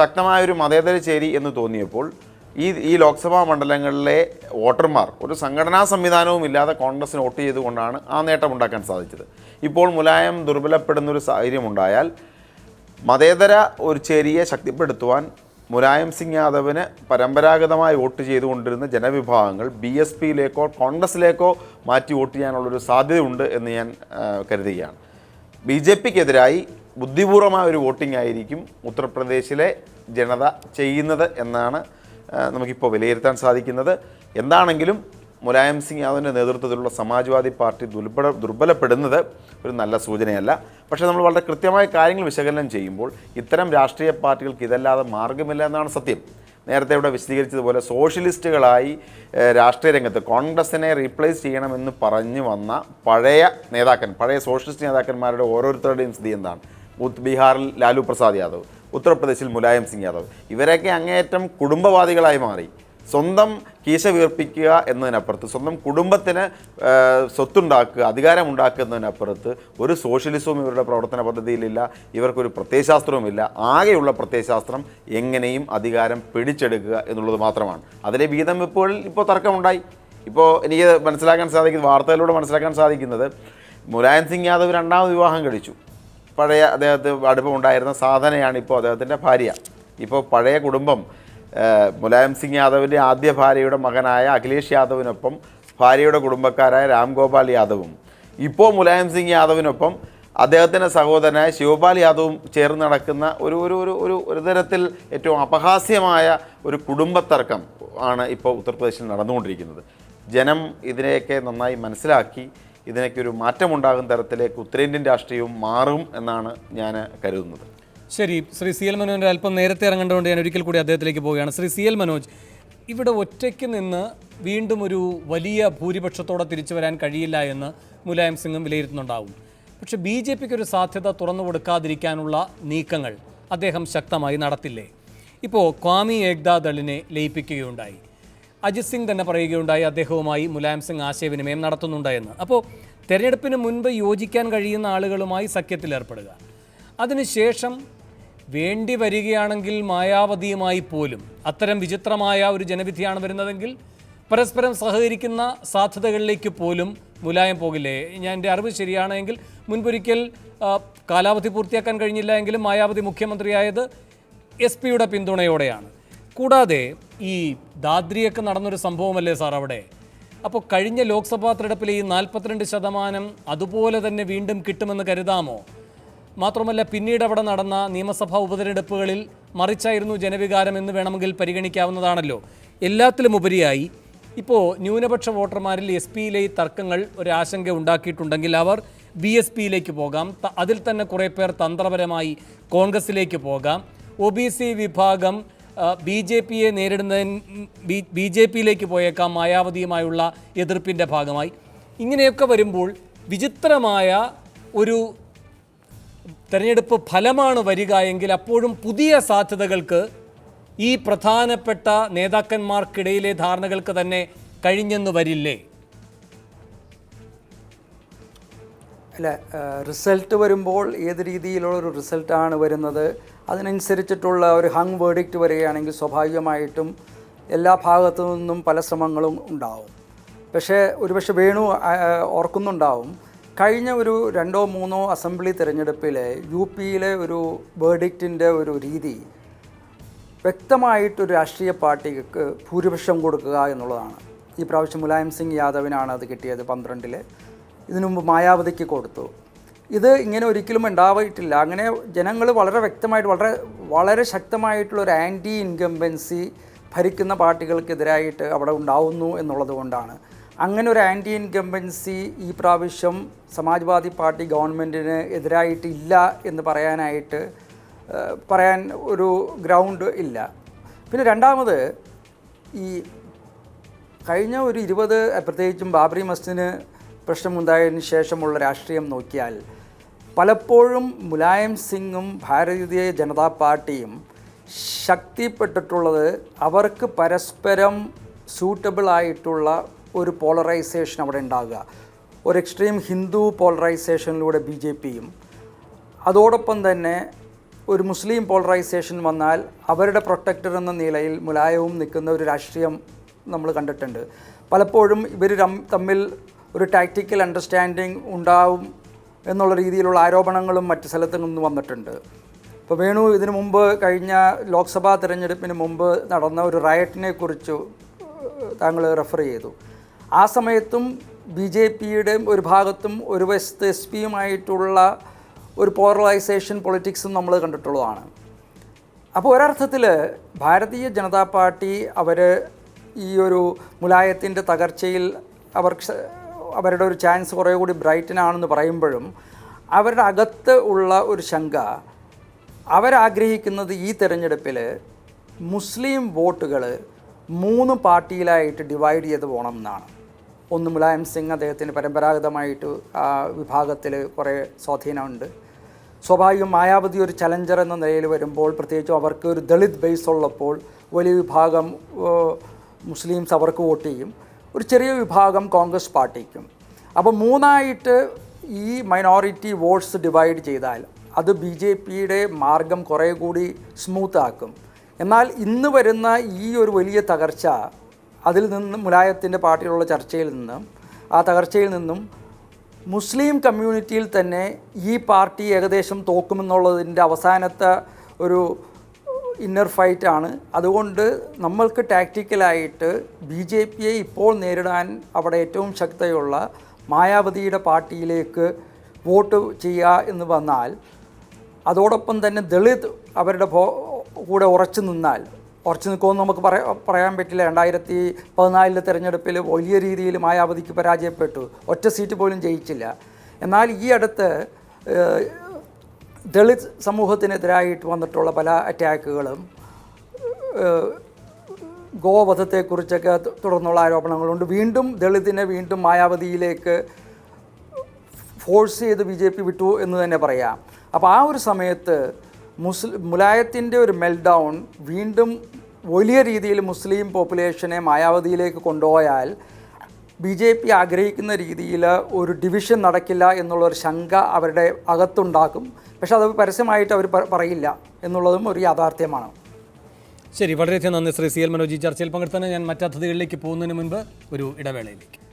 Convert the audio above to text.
ശക്തമായൊരു മതേതര ചേരി എന്ന് തോന്നിയപ്പോൾ ഈ ഈ ലോക്സഭാ മണ്ഡലങ്ങളിലെ വോട്ടർമാർ ഒരു സംഘടനാ സംവിധാനവും ഇല്ലാതെ കോൺഗ്രസിന് വോട്ട് ചെയ്തുകൊണ്ടാണ് ആ നേട്ടം ഉണ്ടാക്കാൻ സാധിച്ചത്. ഇപ്പോൾ മുലായം ദുർബലപ്പെടുന്നൊരു സാഹചര്യം ഉണ്ടായാൽ മതേതര ഒരു ചേരിയെ ശക്തിപ്പെടുത്തുവാൻ മുലായം സിംഗ് യാദവിന് പരമ്പരാഗതമായി വോട്ട് ചെയ്തുകൊണ്ടിരുന്ന ജനവിഭാഗങ്ങൾ ബി എസ് പിയിലേക്കോ കോൺഗ്രസിലേക്കോ മാറ്റി വോട്ട് ചെയ്യാനുള്ളൊരു സാധ്യതയുണ്ട് എന്ന് ഞാൻ കരുതുകയാണ്. ബി ജെ പിക്കെതിരായി ബുദ്ധിപൂർവമായ ഒരു വോട്ടിംഗ് ആയിരിക്കും ഉത്തർപ്രദേശിലെ ജനത ചെയ്യുന്നത് എന്നാണ് നമുക്കിപ്പോൾ വിലയിരുത്താൻ സാധിക്കുന്നത്. എന്താണെങ്കിലും മുലായം സിംഗ് യാദവിന്റെ നേതൃത്വത്തിലുള്ള സമാജ്വാദി പാർട്ടി ദുർബല ദുർബലപ്പെടുന്നത് ഒരു നല്ല സൂചനയല്ല. പക്ഷേ നമ്മൾ വളരെ കൃത്യമായ കാര്യങ്ങൾ വിശകലനം ചെയ്യുമ്പോൾ ഇത്തരം രാഷ്ട്രീയ പാർട്ടികൾക്ക് ഇതല്ലാതെ മാർഗമില്ല എന്നാണ് സത്യം. നേരത്തെ ഇവിടെ വിശദീകരിച്ചതുപോലെ സോഷ്യലിസ്റ്റുകളായി രാഷ്ട്രീയ രംഗത്ത് കോൺഗ്രസിനെ റീപ്ലേസ് ചെയ്യണമെന്ന് പറഞ്ഞു വന്ന പഴയ നേതാക്കൻ പഴയ സോഷ്യലിസ്റ്റ് നേതാക്കന്മാരുടെ ഓരോരുത്തരുടെയും സ്ഥിതി എന്താണ്? ബീഹാറിൽ ലാലു പ്രസാദ് യാദവ് ഉത്തർപ്രദേശിൽ മുലായം സിംഗ് യാദവ്. ഇവരൊക്കെ അങ്ങേയറ്റം കുടുംബവാദികളായി മാറി. സ്വന്തം കീശ വീർപ്പിക്കുക എന്നതിനപ്പുറത്ത് സ്വന്തം കുടുംബത്തിന് സ്വത്തുണ്ടാക്കുക അധികാരമുണ്ടാക്കുക എന്നതിനപ്പുറത്ത് ഒരു സോഷ്യലിസവും ഇവരുടെ പ്രവർത്തന പദ്ധതിയിലില്ല ഇവർക്കൊരു പ്രത്യയശാസ്ത്രവുമില്ല. ആകെയുള്ള പ്രത്യയശാസ്ത്രം എങ്ങനെയും അധികാരം പിടിച്ചെടുക്കുക എന്നുള്ളത് മാത്രമാണ്. അതിലെ വീതം വെപ്പുകളിൽ ഇപ്പോൾ തർക്കമുണ്ടായി. ഇപ്പോൾ എനിക്ക് മനസ്സിലാക്കാൻ സാധിക്കുന്നത് വാർത്തകളിലൂടെ മനസ്സിലാക്കാൻ സാധിക്കുന്നത് മുലായം സിംഗ് യാദവ് രണ്ടാമത് വിവാഹം കഴിച്ചു. പഴയ അദ്ദേഹത്തിന് അടുപ്പമുണ്ടായിരുന്ന സാധനയാണ് ഇപ്പോൾ അദ്ദേഹത്തിന്റെ ഭാര്യ. ഇപ്പോൾ പഴയ കുടുംബം മുലായം സിംഗ് യാദവിന്റെ ആദ്യ ഭാര്യയുടെ മകനായ അഖിലേഷ് യാദവിനൊപ്പം ഭാര്യയുടെ കുടുംബക്കാരായ രാം ഗോപാൽ യാദവും. ഇപ്പോൾ മുലായം സിംഗ് യാദവിനൊപ്പം അദ്ദേഹത്തിന്റെ സഹോദരനായ ശിവപാൽ യാദവും ചേർന്ന് നടക്കുന്ന ഒരു ഒരു ഒരു ഒരു ഒരു തരത്തിൽ ഏറ്റവും അപഹാസ്യമായ ഒരു കുടുംബത്തർക്കം ആണ് ഇപ്പോൾ ഉത്തർപ്രദേശിൽ നടന്നുകൊണ്ടിരിക്കുന്നത്. ജനം ഇതിനെയൊക്കെ നന്നായി മനസ്സിലാക്കി ഇതിനൊക്കെ ഒരു മാറ്റമുണ്ടാകും തരത്തിലേക്ക് ഉത്തരേന്ത്യൻ രാഷ്ട്രീയവും മാറും എന്നാണ് ഞാൻ കരുതുന്നത്. ശരി ശ്രീ സി എൽ മനോജിന്റെ അല്പം നേരത്തെ ഇറങ്ങേണ്ടതുകൊണ്ട് ഞാൻ ഒരിക്കൽ കൂടി അദ്ദേഹത്തിലേക്ക് പോവുകയാണ്. ശ്രീ സി എൽ മനോജ് ഇവിടെ ഒറ്റയ്ക്ക് നിന്ന് വീണ്ടും ഒരു വലിയ ഭൂരിപക്ഷത്തോടെ തിരിച്ചു വരാൻ കഴിയില്ല എന്ന് മുലായം സിംഗും വിലയിരുത്തുന്നുണ്ടാവും. പക്ഷേ ബി ജെ പിക്ക് ഒരു സാധ്യത തുറന്നു കൊടുക്കാതിരിക്കാനുള്ള നീക്കങ്ങൾ അദ്ദേഹം ശക്തമായി നടത്തില്ലേ? ഇപ്പോൾ ക്വാമി ഏക്താ ദളിനെ ലയിപ്പിക്കുകയുണ്ടായി. അജിത് സിംഗ് തന്നെ പറയുകയുണ്ടായി അദ്ദേഹവുമായി മുലായം സിംഗ് ആശയവിനിമയം നടത്തുന്നുണ്ട് എന്ന്. അപ്പോൾ തെരഞ്ഞെടുപ്പിന് മുൻപ് യോജിക്കാൻ കഴിയുന്ന ആളുകളുമായി സഖ്യത്തിലേർപ്പെടുക അതിനുശേഷം വേണ്ടി വരികയാണെങ്കിൽ മായാവതിയുമായി പോലും അത്തരം വിചിത്രമായ ഒരു ജനവിധിയാണ് വരുന്നതെങ്കിൽ പരസ്പരം സഹകരിക്കുന്ന സാധ്യതകളിലേക്ക് പോലും മുലായം പോകില്ലേ? ഞാൻ എന്റെ അറിവ് ശരിയാണെങ്കിൽ മുൻപൊരിക്കൽ കാലാവധി പൂർത്തിയാക്കാൻ കഴിഞ്ഞില്ല എങ്കിലും മായാവതി മുഖ്യമന്ത്രിയായത് എസ് പിയുടെ പിന്തുണയോടെയാണ്. കൂടാതെ ഈ ദാദ്രിയൊക്കെ നടന്നൊരു സംഭവമല്ലേ സാർ അവിടെ? അപ്പോൾ കഴിഞ്ഞ ലോക്സഭാ തെരഞ്ഞെടുപ്പിലെ ഈ നാൽപ്പത്തിരണ്ട് ശതമാനം അതുപോലെ തന്നെ വീണ്ടും കിട്ടുമെന്ന് കരുതാമോ? മാത്രമല്ല പിന്നീട് അവിടെ നടന്ന നിയമസഭാ ഉപതെരഞ്ഞെടുപ്പുകളിൽ മറിച്ചായിരുന്നു ജനവികാരം എന്ന് വേണമെങ്കിൽ പരിഗണിക്കാവുന്നതാണല്ലോ. എല്ലാത്തിലും ഉപരിയായി. ഇപ്പോൾ ന്യൂനപക്ഷ വോട്ടർമാരിൽ എസ് പിയിലെ ഈ തർക്കങ്ങൾ ഒരു ആശങ്ക ഉണ്ടാക്കിയിട്ടുണ്ടെങ്കിൽ അവർ ബി എസ് പിയിലേക്ക് പോകാം. അതിൽ തന്നെ കുറേ പേർ തന്ത്രപരമായി കോൺഗ്രസിലേക്ക് പോകാം. ഒ ബി സി വിഭാഗം ബി ജെ പിയെ നേരിടുന്നതിന് ബി ജെ പിയിലേക്ക് പോയേക്കാം മായാവതിയുമായുള്ള എതിർപ്പിന്റെ ഭാഗമായി. ഇങ്ങനെയൊക്കെ വരുമ്പോൾ വിചിത്രമായ ഒരു തെരഞ്ഞെടുപ്പ് ഫലമാണ് വരിക എങ്കിൽ അപ്പോഴും പുതിയ സാധ്യതകൾക്ക് ഈ പ്രധാനപ്പെട്ട നേതാക്കന്മാർക്കിടയിലെ ധാരണകൾക്ക് തന്നെ കഴിഞ്ഞെന്ന് വരില്ലേ? അല്ല റിസൾട്ട് വരുമ്പോൾ ഏത് രീതിയിലുള്ള ഒരു റിസൾട്ടാണ് വരുന്നത്? അതിനനുസരിച്ചിട്ടുള്ള ഒരു ഹങ് വേർഡിക്റ്റ് വരികയാണെങ്കിൽ സ്വാഭാവികമായിട്ടും എല്ലാ ഭാഗത്തു നിന്നും പല ശ്രമങ്ങളും ഉണ്ടാവും. പക്ഷേ ഒരുപക്ഷെ വേണു ഓർക്കുന്നുണ്ടാവും. കഴിഞ്ഞ ഒരു രണ്ടോ മൂന്നോ അസംബ്ലി തിരഞ്ഞെടുപ്പിലെ യു പിയിലെ ഒരു വേർഡിക്റ്റിന്റെ ഒരു രീതി വ്യക്തമായിട്ടൊരു രാഷ്ട്രീയ പാർട്ടിക്ക് ഭൂരിപക്ഷം കൊടുക്കുക എന്നുള്ളതാണ്. ഈ പ്രാവശ്യം മുലായം സിംഗ് യാദവിനാണ് അത് കിട്ടിയത് പന്ത്രണ്ടിൽ ഇതിനു മുമ്പ് മായാവതിക്ക് കൊടുത്തു. ഇത് ഇങ്ങനെ ഒരിക്കലും ഉണ്ടാവായിട്ടില്ല. അങ്ങനെ ജനങ്ങൾ വളരെ വ്യക്തമായിട്ട് വളരെ വളരെ ശക്തമായിട്ടുള്ള ഒരു ആന്റി ഇൻകംബൻസി ഭരിക്കുന്ന പാർട്ടികൾക്കെതിരായിട്ട് അവിടെ ഉണ്ടാവുന്നു എന്നുള്ളത് കൊണ്ടാണ്. അങ്ങനെ ഒരു ആന്റി ഇൻകംബൻസി ഈ പ്രാവശ്യം സമാജ്വാദി പാർട്ടി ഗവൺമെന്റിന് എതിരായിട്ടില്ല എന്ന് പറയാനായിട്ട് പറയാൻ ഒരു ഗ്രൗണ്ട് ഇല്ല. പിന്നെ രണ്ടാമത് ഈ കഴിഞ്ഞ ഒരു ഇരുപത് പ്രത്യേകിച്ചും ബാബറി മസ്ജിദിന് പ്രശ്നമുണ്ടായതിന് ശേഷമുള്ള രാഷ്ട്രീയം നോക്കിയാൽ പലപ്പോഴും മുലായം സിംഗും ഭാരതീയ ജനതാ പാർട്ടിയും ശക്തിപ്പെട്ടിട്ടുള്ളത് അവർക്ക് പരസ്പരം സൂട്ടബിൾ ആയിട്ടുള്ള ഒരു പോളറൈസേഷൻ അവിടെ ഉണ്ടാകുക. ഒരു എക്സ്ട്രീം ഹിന്ദു പോളറൈസേഷനിലൂടെ ബി ജെ പിയും അതോടൊപ്പം തന്നെ ഒരു മുസ്ലിം പോളറൈസേഷൻ വന്നാൽ അവരുടെ പ്രൊട്ടക്ടർ എന്ന നിലയിൽ മുലായവും നിൽക്കുന്ന ഒരു രാഷ്ട്രീയം നമ്മൾ കണ്ടിട്ടുണ്ട്. പലപ്പോഴും ഇവർ തമ്മിൽ ഒരു ടാക്റ്റിക്കൽ അണ്ടർസ്റ്റാൻഡിങ് ഉണ്ടാവും എന്നുള്ള രീതിയിലുള്ള ആരോപണങ്ങളും മറ്റ് സ്ഥലത്തു നിന്ന് വന്നിട്ടുണ്ട്. ഇപ്പോൾ വേണു ഇതിനു മുമ്പ് കഴിഞ്ഞ ലോക്സഭാ തിരഞ്ഞെടുപ്പിന് മുമ്പ് നടന്ന ഒരു റയറ്റിനെ കുറിച്ച് താങ്കൾ റെഫർ ചെയ്തു. ആ സമയത്തും ബി ജെ പിയുടെ ഒരു ഭാഗത്തും ഒരു വശത്ത് എസ് പിയുമായിട്ടുള്ള ഒരു പോളറൈസേഷൻ പൊളിറ്റിക്സും നമ്മൾ കണ്ടിട്ടുള്ളതാണ്. അപ്പോൾ ഒരർത്ഥത്തിൽ ഭാരതീയ ജനതാ പാർട്ടി അവർ ഈ ഒരു മുലായത്തിന്റെ തകർച്ചയിൽ അവർക്ക് അവരുടെ ഒരു ചാൻസ് കുറേ കൂടി ബ്രൈറ്റനാണെന്ന് പറയുമ്പോഴും അവരുടെ അകത്ത് ഉള്ള ഒരു ശങ്ക അവരാഗ്രഹിക്കുന്നത് ഈ തെരഞ്ഞെടുപ്പിൽ മുസ്ലിം വോട്ടുകൾ മൂന്ന് പാർട്ടിയിലായിട്ട് ഡിവൈഡ് ചെയ്ത് പോകണം എന്നാണ്. ഒന്ന് മുലായം സിംഗ് അദ്ദേഹത്തിന് പരമ്പരാഗതമായിട്ട് ആ വിഭാഗത്തിൽ കുറേ സ്വാധീനമുണ്ട്. സ്വാഭാവികം മായാവതി ഒരു ചലഞ്ചർ എന്ന നിലയിൽ വരുമ്പോൾ പ്രത്യേകിച്ചും അവർക്ക് ഒരു ദളിത് ബേസ് ഉള്ളപ്പോൾ വലിയ വിഭാഗം മുസ്ലിംസ് അവർക്ക് വോട്ട് ചെയ്യും. ഒരു ചെറിയ വിഭാഗം കോൺഗ്രസ് പാർട്ടിക്കും. അപ്പോൾ മൂന്നായിട്ട് ഈ മൈനോറിറ്റി വോട്ട്സ് ഡിവൈഡ് ചെയ്താൽ അത് ബി ജെ പിയുടെ മാർഗം കുറേ കൂടി സ്മൂത്ത് ആക്കും. എന്നാൽ ഇന്ന് വരുന്ന ഈ ഒരു വലിയ തകർച്ച അതിൽ നിന്ന് മുലായത്തിന്റെ പാർട്ടിയിലുള്ള ചർച്ചയിൽ നിന്നും ആ തകർച്ചയിൽ നിന്നും മുസ്ലിം കമ്മ്യൂണിറ്റിയിൽ തന്നെ ഈ പാർട്ടി ഏകദേശം തോക്കുമെന്നുള്ളതിന്റെ അവസാനത്തെ ഒരു ഇന്നർ ഫൈറ്റ് ആണ്. അതുകൊണ്ട് നമ്മൾക്ക് ടാക്റ്റിക്കലായിട്ട് ബി ജെ പിയെ ഇപ്പോൾ നേരിടാൻ അവിടെ ഏറ്റവും ശക്തയുള്ള മായാവതിയുടെ പാർട്ടിയിലേക്ക് വോട്ട് ചെയ്യുക എന്ന് വന്നാൽ അതോടൊപ്പം തന്നെ ദളിത് അവരുടെ കൂടെ ഉറച്ചു നിന്നാൽ ഉറച്ചു നിൽക്കുമെന്ന് നമുക്ക് പറയാ പറയാൻ പറ്റില്ല. രണ്ടായിരത്തി പതിനാലിലെ തെരഞ്ഞെടുപ്പിൽ വലിയ രീതിയിൽ മായാവതിക്ക് പരാജയപ്പെട്ടു. ഒറ്റ സീറ്റ് പോലും ജയിച്ചില്ല. എന്നാൽ ഈ അടുത്ത് ദളിത് സമൂഹത്തിനെതിരായിട്ട് വന്നിട്ടുള്ള പല അറ്റാക്കുകളും ഗോവധത്തെക്കുറിച്ചൊക്കെ തുടർന്നുള്ള ആരോപണങ്ങളുണ്ട്. വീണ്ടും ദളിതിനെ വീണ്ടും മായാവതിയിലേക്ക് ഫോഴ്സ് ചെയ്ത് ബി ജെ പി വിട്ടു എന്ന് തന്നെ പറയാം. അപ്പോൾ ആ ഒരു സമയത്ത് മുസ്ലിം മുലായത്തിന്റെ ഒരു മെൽഡൗൺ വീണ്ടും വലിയ രീതിയിൽ മുസ്ലിം പോപ്പുലേഷനെ മായാവതിയിലേക്ക് കൊണ്ടുപോയാൽ ബി ജെ പി ആഗ്രഹിക്കുന്ന രീതിയിൽ ഒരു ഡിവിഷൻ നടക്കില്ല എന്നുള്ളൊരു ശങ്ക അവരുടെ അകത്തുണ്ടാക്കും. പക്ഷെ അത് പരസ്യമായിട്ട് അവർ പറയില്ല എന്നുള്ളതും ഒരു യാഥാർത്ഥ്യമാണ്. ശരി വളരെയധികം നന്ദി ശ്രീ സി എൽ മനോജി. ചർച്ചയിൽ പങ്കെടുത്തതിന് ഞാൻ മറ്റ് അതിഥികളിലേക്ക് പോകുന്നതിന് മുൻപ് ഒരു ഇടവേളയിലേക്ക്.